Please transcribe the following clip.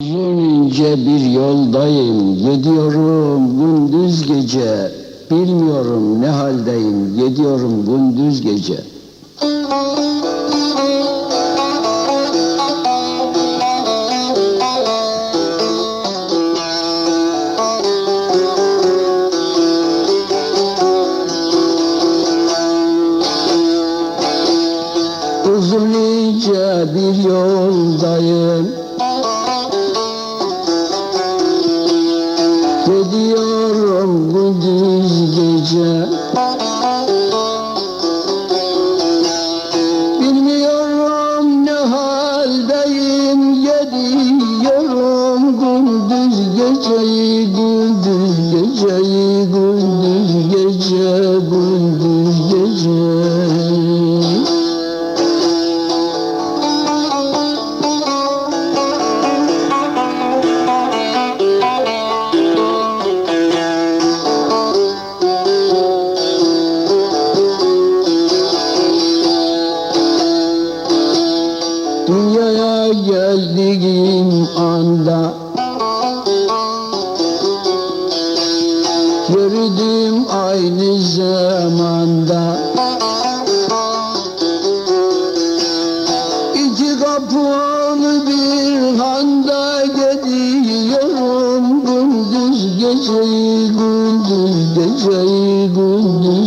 Uzun ince bir yoldayım, gidiyorum gündüz gece. Bilmiyorum ne haldeyim, gidiyorum gündüz gece. Uzun ince bir yoldayım, geceyi Gündüz geceyi Gündüz gece Gündüz gece Dünyaya geldiğim anda verdim aynı zamanda. İki kapılı bir handa gidiyorum gündüz geceyi gündüz geceyi gündüz